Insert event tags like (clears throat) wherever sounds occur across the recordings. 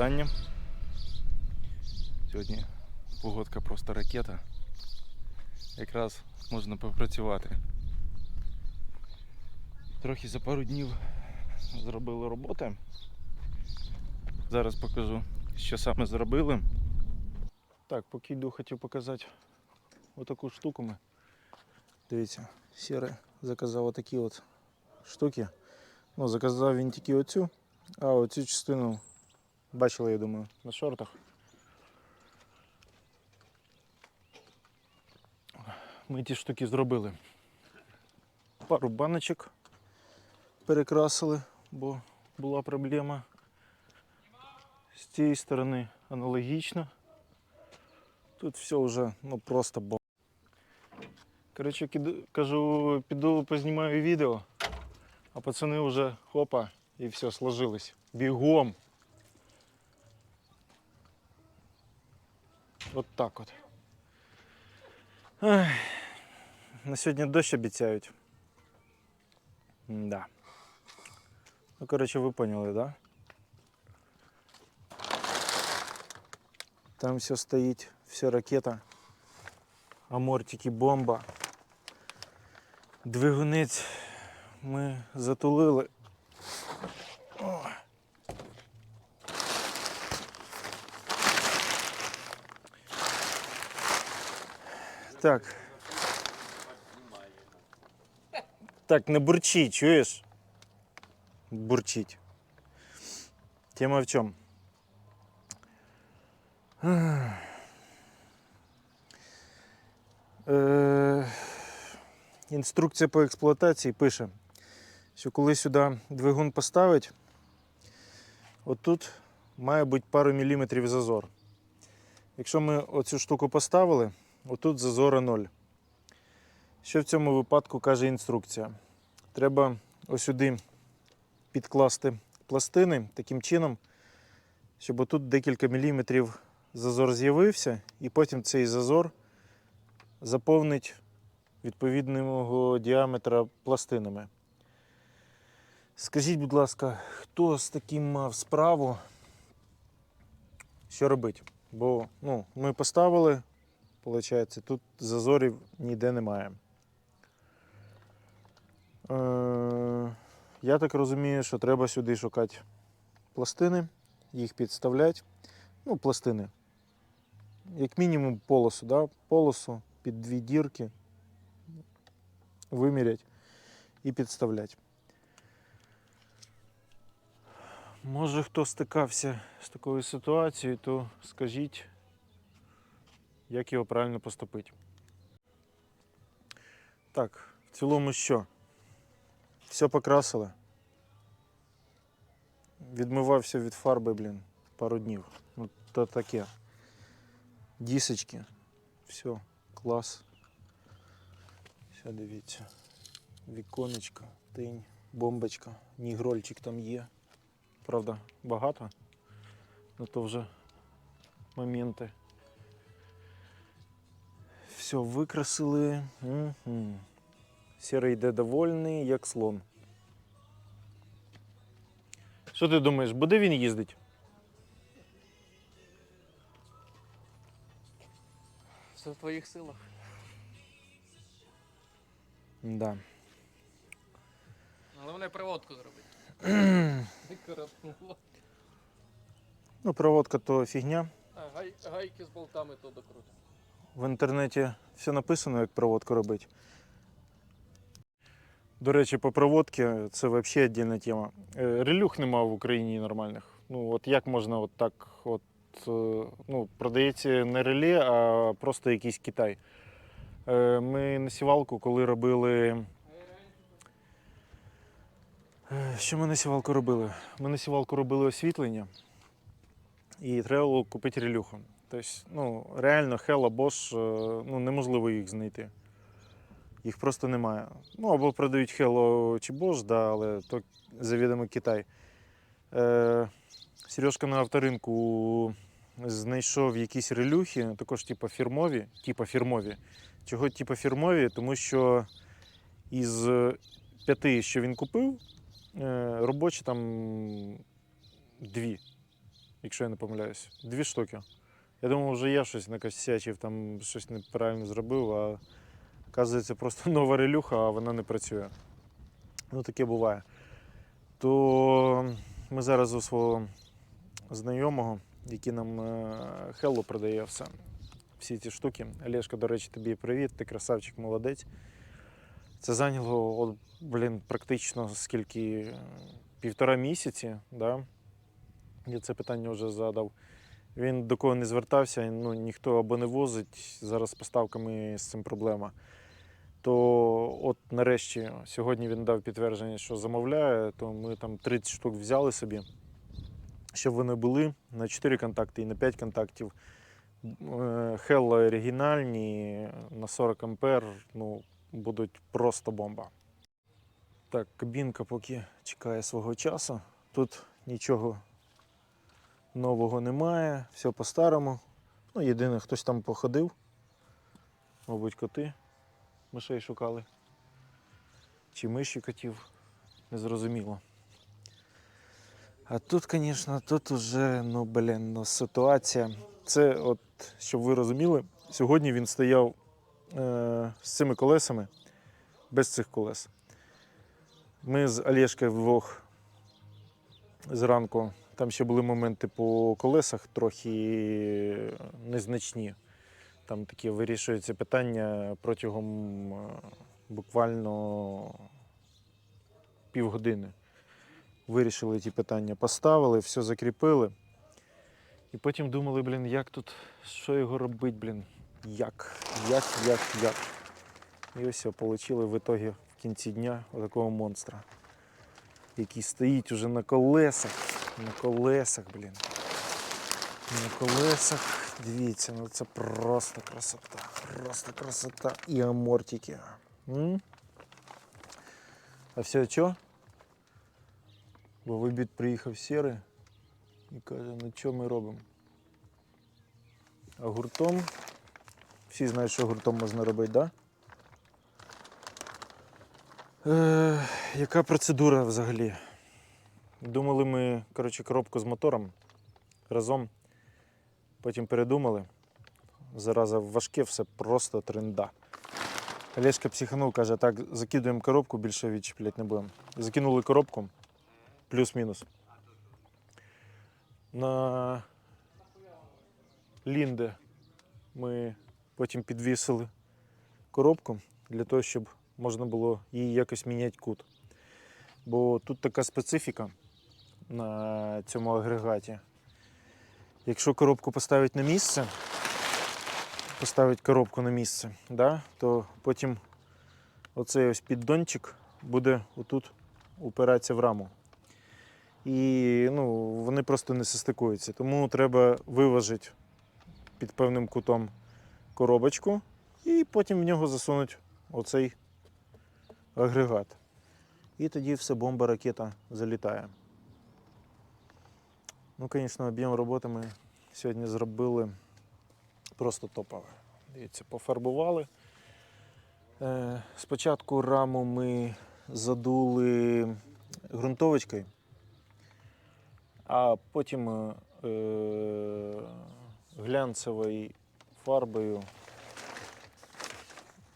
вітання. Сьогодні погодка просто ракета. Якраз можна попрацювати. Трохи за пару днів зробили роботи. Зараз покажу, що саме зробили. Так, поки йду, хотів показати отаку штуку ми. Дивіться, сіре заказав отакі от штуки. Ну, заказав він тільки оцю, а оцю частину бачили, я думаю, на шортах. Ми ті штуки зробили. Пару баночок перекрасили, бо була проблема. З цієї сторони аналогічно. Тут все вже ну, просто бо. Коротше, кажу, піду познімаю відео, а пацани вже хопа і все сложилось. Бігом. От так от. Ай. На сьогодні дощ обіцяють. Да. Ну, коротше, ви поняли, да? Там все стоїть, все ракета. Амортики, бомба. Двигунець ми затулили. Так. Так, не бурчи, чуєш? Бурчить. Тема в чому? Е, інструкція по експлуатації пише, що коли сюди двигун поставить, отут має бути пару міліметрів зазор. Якщо ми оцю штуку поставили, отут зазора 0. Що в цьому випадку каже інструкція? Треба ось сюди підкласти пластини таким чином, щоб отут декілька міліметрів зазор з'явився, і потім цей зазор заповнить відповідного діаметра пластинами. Скажіть, будь ласка, хто з таким мав справу? Що робити? Бо ну, ми поставили, виходить, тут зазорів ніде немає. Е, я так розумію, що треба сюди шукати пластини, їх підставляти. Ну, пластини. Як мінімум полосу, да? полосу під дві дірки вимірять і підставлять. Може хто стикався з такою ситуацією, то скажіть, як його правильно поступити. Так, в цілому що? Все покрасили. Відмивався від фарби, блін, пару днів. Ну, то таке. Дісочки. Все, клас. Все, дивіться. Віконечко, тинь, бомбочка, нігрольчик там є. Правда, багато. Ну то вже моменти. Все, викрасили. Угу. Сірий йде довольний, як слон. Що ти думаєш, буде він їздити? Все в твоїх силах. Да. Головне проводку зробити. (clears throat) Ну, проводка то фігня. А, гай, гайки з болтами то докрути. В інтернеті все написано, як проводку робити. До речі, по проводці це взагалі віддільна тема. Е, Релюх нема в Україні нормальних. Ну, от як можна от так, от, е, ну, продається не реле, а просто якийсь Китай. Е, Ми на сівалку, коли робили. Що ми на сівалку робили? Ми на сівалку робили освітлення, і треба було купити релюху. Тобто, ну, реально Hella Bosch, е, ну, неможливо їх знайти. Їх просто немає. Ну, або продають Hello чи Bosch, да, але то завідомо Китай. Е, Сережка на авторинку знайшов якісь релюхи, також типу фірмові. Типу фірмові. Чого типу фірмові? Тому що із п'яти, що він купив, е, робочі там дві. якщо я не помиляюсь. Дві штуки. Я думав, вже я щось накосячив, там щось неправильно зробив, а оказується просто (laughs) нова релюха, а вона не працює. Ну, таке буває. То ми зараз у свого знайомого, який нам Хелло продає все. Всі ці штуки. Олешка, до речі, тобі привіт, ти красавчик, молодець. Це зайняло, от, блін, практично скільки півтора місяці, да? я це питання вже задав. Він до кого не звертався, ну, ніхто або не возить, зараз з поставками з цим проблема. То от нарешті сьогодні він дав підтвердження, що замовляє, то ми там 30 штук взяли собі, щоб вони були на 4 контакти і на 5 контактів. Хелло оригінальні на 40 ампер, ну, будуть просто бомба. Так, кабінка поки чекає свого часу. Тут нічого нового немає, все по-старому. Ну, єдине, хтось там походив. Мабуть, коти мишей шукали. Чи миші котів, незрозуміло. А тут, звісно, тут уже, ну, блін, ну, ситуація. Це, от, щоб ви розуміли, сьогодні він стояв е, з цими колесами без цих колес. Ми з Олєшкою вдвох зранку, там ще були моменти по колесах трохи незначні. Там таке вирішується питання протягом е, буквально півгодини. Вирішили ті питання, поставили, все закріпили. І потім думали, блін, як тут, що його робити, блін, як, як, як, як. І ось отримали в ітогі в кінці дня такого монстра, який стоїть уже на колесах. На колесах, блін. На колесах. Дивіться, ну це просто красота. Просто красота і амортики. М? А все що? Бо в обід приїхав сірий і каже, ну що ми робимо? А гуртом. Всі знають, що гуртом можна робити, так? Да? Е, яка процедура взагалі? Думали ми, коротше, коробку з мотором разом. Потім передумали. Зараза важке, все просто тренда. Олешка психанув, каже, так, закидуємо коробку, більше відчіпляти не будемо. Закинули коробку, плюс-мінус. На Лінде ми потім підвісили коробку для того, щоб можна було її якось міняти кут. Бо тут така специфіка на цьому агрегаті. Якщо коробку поставити на місце, поставити коробку на місце, да, то потім оцей ось піддончик буде отут упиратися в раму. І ну, вони просто не состикуються. Тому треба виважити під певним кутом коробочку і потім в нього засунути оцей агрегат. І тоді все бомба ракета залітає. Ну, звісно, об'єм роботи ми сьогодні зробили просто топове. Дивіться, пофарбували. Е, Спочатку раму ми задули ґрунтовочкою, а потім е, глянцевою фарбою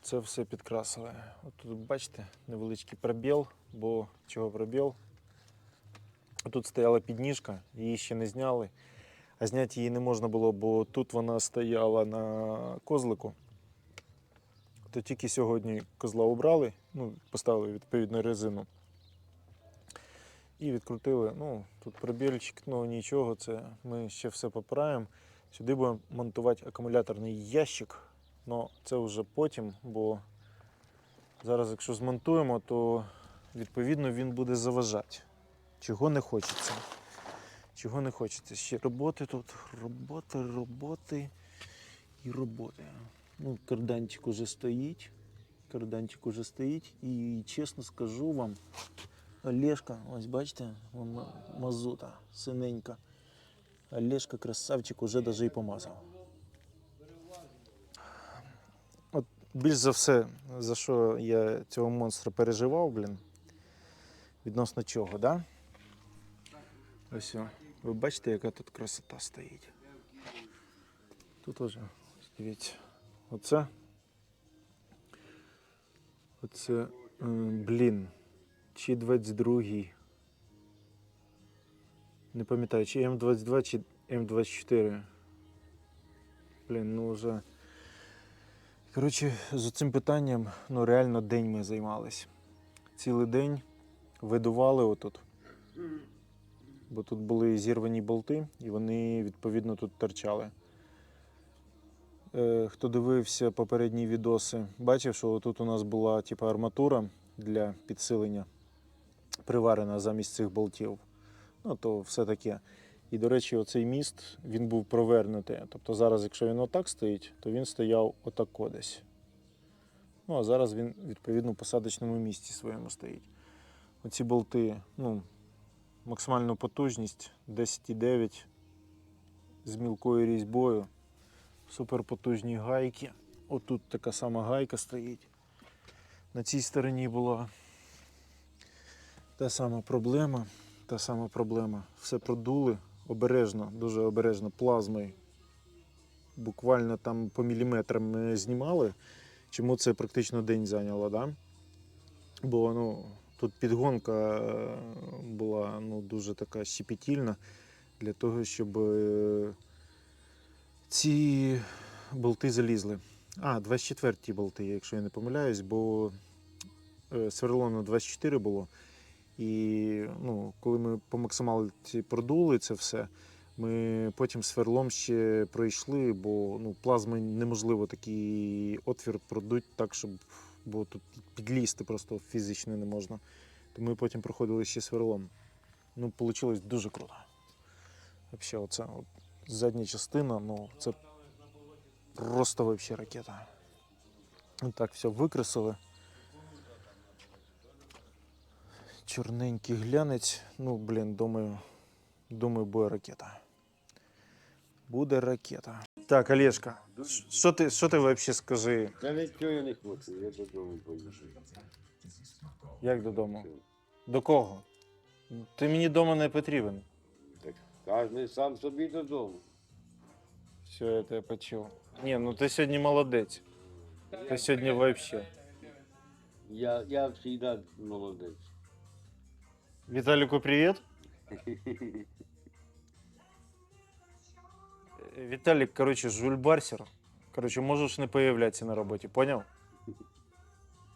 це все підкрасили. От тут бачите невеличкий пробіл, бо чого пробіл? Тут стояла підніжка, її ще не зняли. А зняти її не можна було, бо тут вона стояла на козлику. То тільки сьогодні козла убрали, ну, поставили відповідну резину. І відкрутили. Ну, тут пробільчик, ну нічого, це ми ще все поправимо. Сюди будемо монтувати акумуляторний ящик. Ну, це вже потім, бо зараз, якщо змонтуємо, то відповідно він буде заважати. Чого не хочеться. Чого не хочеться. Ще роботи тут, роботи, роботи і роботи. Ну, карданчик уже стоїть. Карданчик уже стоїть. І чесно скажу вам, Олешка, ось бачите, мазута, синенька. Олешка красавчик уже даже і помазав. От більш за все, за що я цього монстра переживав, блін. Відносно чого, да? Ось. Ви бачите, яка тут красота стоїть. Тут уже, дивіться, оце. Оце, е, блін, чи 22-й. Не пам'ятаю, чи М22, чи М24. Блін, ну вже. Коротше, з цим питанням ну, реально день ми займались. Цілий день видували отут. Бо тут були зірвані болти, і вони відповідно тут торчали. Е, хто дивився попередні відоси, бачив, що тут у нас була типу, арматура для підсилення, приварена замість цих болтів. Ну, то все таке. І, до речі, оцей міст він був провернутий. Тобто зараз, якщо він отак стоїть, то він стояв отако десь. Ну, а зараз він відповідно в посадочному місці своєму стоїть. Оці болти, ну, максимальну потужність 10,9 з мілкою різьбою. Суперпотужні гайки. Отут така сама гайка стоїть. На цій стороні була та сама проблема. Та сама проблема. Все продули обережно, дуже обережно, плазмою. Буквально там по міліметрам ми знімали. Чому це практично день зайняло, да? Бо ну, тут підгонка е, була ну, дуже така щепетільна для того, щоб е, ці болти залізли. А, 24 ті болти, якщо я не помиляюсь, бо сверло на 24 було. І ну, коли ми по максималці продули це все, ми потім сверлом ще пройшли, бо ну, плазми неможливо такий отвір продуть так, щоб бо тут підлізти просто фізично не можна. То ми потім проходили ще сверлом. Ну, вийшло дуже круто. Взагалі, оце от, задня частина, ну це просто вообще ракета. Так, все викресили. Чорненький глянець. Ну, блін, думаю, думаю, буде ракета. Буде ракета. Так, Олежка, ш- що ти, що ти взагалі скажи? Та нічого я не хочу, я додому поїду. Як додому? До кого? Ти мені вдома не потрібен. Так кожен сам собі додому. Все, я тебе почув. Ні, ну ти сьогодні молодець. Ти сьогодні взагалі. Я, я завжди молодець. Віталіку, привіт. (laughs) Віталік, коротше, жульбарсер. Коротше, можеш не появлятися на роботі, поняв?